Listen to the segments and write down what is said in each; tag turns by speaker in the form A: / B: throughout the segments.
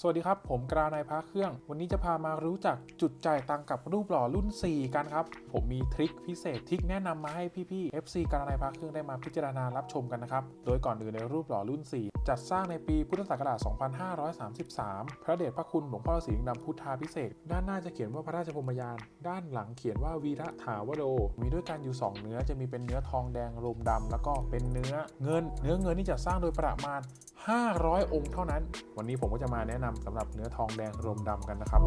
A: สวัสดีครับ ผมกรานายพาเครื่อง วันนี้จะพามารู้จักจุดจ่ายตังกับรูปหล่อรุ่น 4 กันครับ ผมมีทริคพิเศษทริคแนะนำมาให้พี่ๆ FC กรานายพาเครื่องได้มาพิจารณารับชมกันนะครับ โดยก่อนอื่นในรูปหล่อรุ่น 4 จัดสร้างในปีพุทธศักราช 2533 พระเดชพระคุณหลวงพ่อสีลิงดำพุทธาพิเศษ ด้านหน้าจะเขียนว่าพระราชพรมยาน ด้านหลังเขียนว่าวีระถาวโร มีด้วยกันอยู่ 2 เนื้อจะมีเป็นเนื้อทองแดงรมดำแล้วก็เป็นเนื้อเงิน เนื้อเงินนี่จะสร้างโดยประมาณ 500 องค์เท่านั้น วันนี้ผมก็จะมาแนะนำสำหรับเนื้อทองแดงรมดำกันนะครับ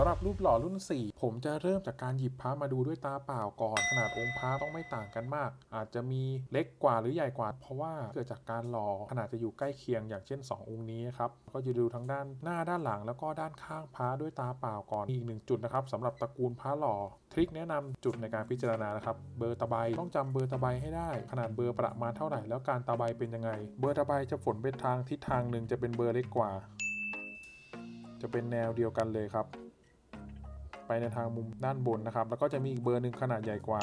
A: สำหรับรูปหล่อรุ่น 4 ผมจะเริ่มจากการหยิบพระมาดูด้วยตาเปล่าก่อน ขนาดองค์พระต้องไม่ต่างกันมาก อาจจะมีเล็กกว่าหรือใหญ่กว่า เพราะว่าเกิดจากการหล่อขนาดจะอยู่ใกล้เคียงอย่างเช่น 2 องค์นี้ครับก็จะดูทั้งด้านหน้าด้านหลังแล้วก็ด้านข้างพระด้วยตาเปล่าก่อนอีกหนึ่งจุดนะครับสำหรับตระกูลพระหล่อทริคแนะนำจุดในการพิจารณานะครับเบอร์ตะไบต้องจำเบอร์ตะไบให้ได้ ขนาดเบอร์ประมาณเท่าไหร่แล้วการตะไบเป็นยังไง เบอร์ตะไบจะฝนไปทางทิศทางหนึ่งจะเป็นเบอร์เล็กกว่า จะเป็นแนวเดียวกันเลยครับ ไปในทางมุมด้านบนนะครับ แล้วก็จะมีอีกเบอร์หนึ่งขนาดใหญ่กว่า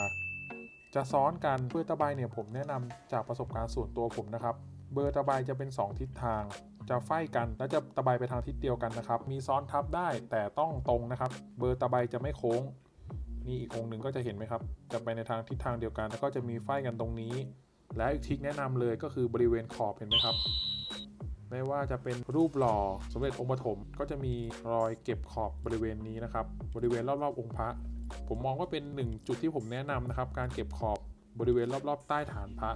A: จะซ้อนกันเบอร์ตะไบเนี่ยผมแนะนำจากประสบการณ์ส่วนตัวผมนะครับ เบอร์ตะไบจะเป็น 2 ทิศทาง จะไฟกันและจะตะไบไปทางทิศเดียวกันนะครับ มีซ้อนทับได้แต่ต้องตรงนะครับ เบอร์ตะไบจะไม่โค้ง นี่อีกองหนึ่งก็จะเห็นไหมครับ จะไปในทางทิศทางเดียวกัน แล้วก็จะมีไฟกันตรงนี้ และอีกทริคแนะนำเลยก็คือบริเวณขอบเห็นไหมครับ ไม่ว่าจะเป็นรูปหล่อสมเด็จองค์ปฐมก็จะมีรอยเก็บขอบบริเวณนี้นะครับ บริเวณรอบๆองค์พระ ผมมองว่าเป็นหนึ่งจุดที่ผมแนะนำนะครับ การเก็บขอบบริเวณรอบๆ ใต้ฐานพระ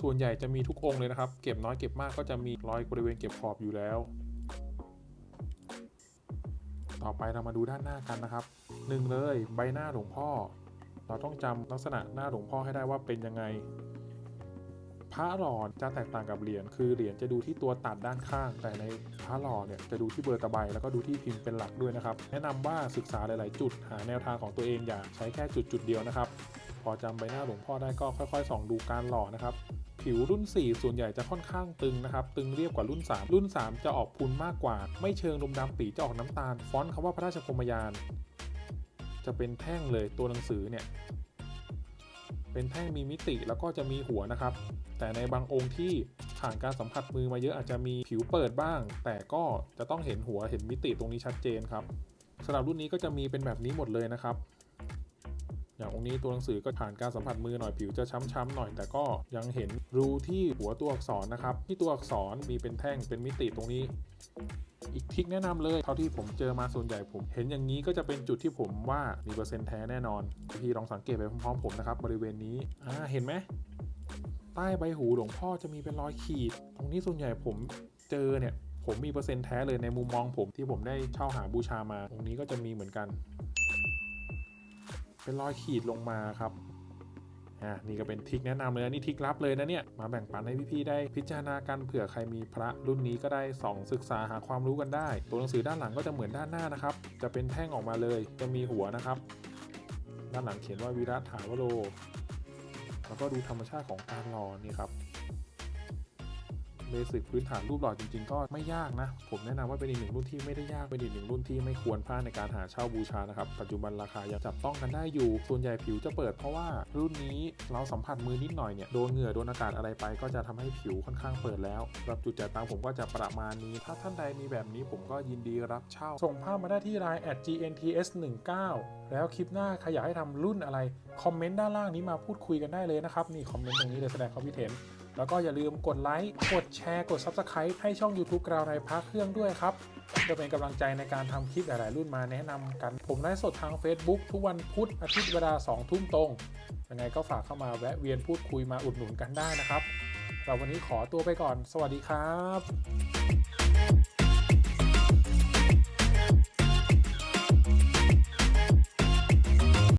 A: ส่วนใหญ่จะมีทุกองค์เลยนะครับ เก็บน้อยเก็บมากก็จะมีรอยบริเวณเก็บขอบอยู่แล้ว ต่อไปเรามาดูด้านหน้ากันนะครับหนึ่งเลยใบหน้าหลวงพ่อ เราต้องจำลักษณะหน้าหลวงพ่อให้ได้ว่าเป็นยังไง พระหล่อจะแตกต่างกับเหรียญคือเหรียญจะดูที่ตัวตัดด้านข้าง แต่ในพระหล่อเนี่ยจะดูที่เบอร์ตะไบแล้วก็ดูที่พิมพ์เป็นหลักด้วยนะครับแนะนำว่าศึกษาหลาย ๆ จุดหาแนวทางของตัวเองอย่าใช้แค่จุดจุดเดียวนะครับพอจำใบหน้าหลวงพ่อได้ก็ค่อย ๆ ส่องดูการหล่อนะครับผิวรุ่น 4 ส่วนใหญ่จะค่อนข้างตึงนะครับ ตึงเรียบกว่ารุ่น 3 รุ่น 3 จะออกพุนมากกว่า ไม่เชิงดำดำปีจะออกน้ำตาล ฟอนต์คำว่าพระราชพมยาน จะเป็นแท่งเลยตัวหนังสือเนี่ย เป็นแท่งมีมิติแล้วก็จะมีหัวนะครับ แต่ในบางองค์ที่ผ่านการสัมผัสมือมาเยอะอาจจะมีผิวเปิดบ้าง แต่ก็จะต้องเห็นหัวเห็นมิติตรงนี้ชัดเจนครับสำหรับรุ่นนี้ก็จะมีเป็นแบบนี้หมดเลยนะครับ อย่างองค์นี้ตัวหนังสือก็ผ่านการสัมผัสมือหน่อยผิวจะช้ำๆหน่อย แต่ก็ยังเห็นรูที่หัวตัวอักษรนะครับ ที่ตัวอักษรมีเป็นแท่งเป็นมิติตรงนี้ อีกทริคแนะนำเลยเท่าที่ผมเจอมาส่วนใหญ่ผม เห็นอย่างนี้ก็จะเป็นจุดที่ผมว่ามีเปอร์เซ็นต์แท้แน่นอนพี่ลองสังเกตไปพร้อมๆผมนะครับบริเวณนี้อ่าเห็นไหมใต้ใบหูหลวงพ่อจะมีเป็นรอยขีด ตรงนี้ส่วนใหญ่ผมเจอเนี่ยผมมีเปอร์เซ็นต์แท้เลยในมุมมองผมที่ผมได้เช่าหาบูชามาตรงนี้ก็จะมีเหมือนกัน เป็นรอยขีดลงมาครับอะนี่ก็เป็นทิคแนะนำเลยนี่ทิคลับเลยนะเนี่ยมาแบ่งปันให้พี่ๆได้พิจารณากันเผื่อใครมีพระรุ่นนี้ก็ได้ส่องศึกษาหาความรู้กันได้ ตัวหนังสือด้านหลังก็จะเหมือนด้านหน้านะครับ จะเป็นแท่งออกมาเลยจะมีหัวนะครับ ด้านหลังเขียนว่าวิรัตถาวโรแล้วก็ดูธรรมชาติของการหล่อนี่ครับ เบสิกพื้นฐานรูปหล่อจริง ๆ ก็ไม่ยากนะ ผมแนะนำว่าเป็นอีกหนึ่งรุ่นที่ไม่ได้ยากเป็นอีกหนึ่งรุ่นที่ไม่ควรพลาดในการหาเช่าบูชานะครับ ปัจจุบันราคายังจับต้องกันได้อยู่ ส่วนใหญ่ผิวจะเปิดเพราะว่ารุ่นนี้เราสัมผัสมือนิดหน่อยเนี่ยโดนเหงื่อโดนอากาศอะไรไปก็จะทำให้ผิวค่อนข้างเปิดแล้วรับจุดจ่ายตังผมก็จะประมาณนี้ ถ้าท่านใดมีแบบนี้ผมก็ยินดีรับเช่า ส่งภาพมาได้ที่ line at gnts19 แล้วคลิปหน้าใครอยากให้ทำรุ่นอะไรคอมเมนต์ด้านล่างนี้มาพูดคุยกันได้เลยนะครับนี่คอมเมนต์ตรงนี้เลยแสดงความคิดเห็น แล้วก็อย่าลืมกดไลค์ กดแชร์ กด Subscribe ให้ช่อง YouTube กราวในพักเครื่องด้วยครับจะเป็นกำลังใจในการทำคลิปหลาย ๆ รุ่นมาแนะนำกัน ผมไลฟ์สดทาง Facebook ทุกวันพุธอาทิตย์เวลา 2 ทุ่มตรง ยังไงก็ฝากเข้ามาแวะเวียนพูดคุยมาอุดหนุนกันได้นะครับเราวันนี้ขอตัวไปก่อน สวัสดีครับ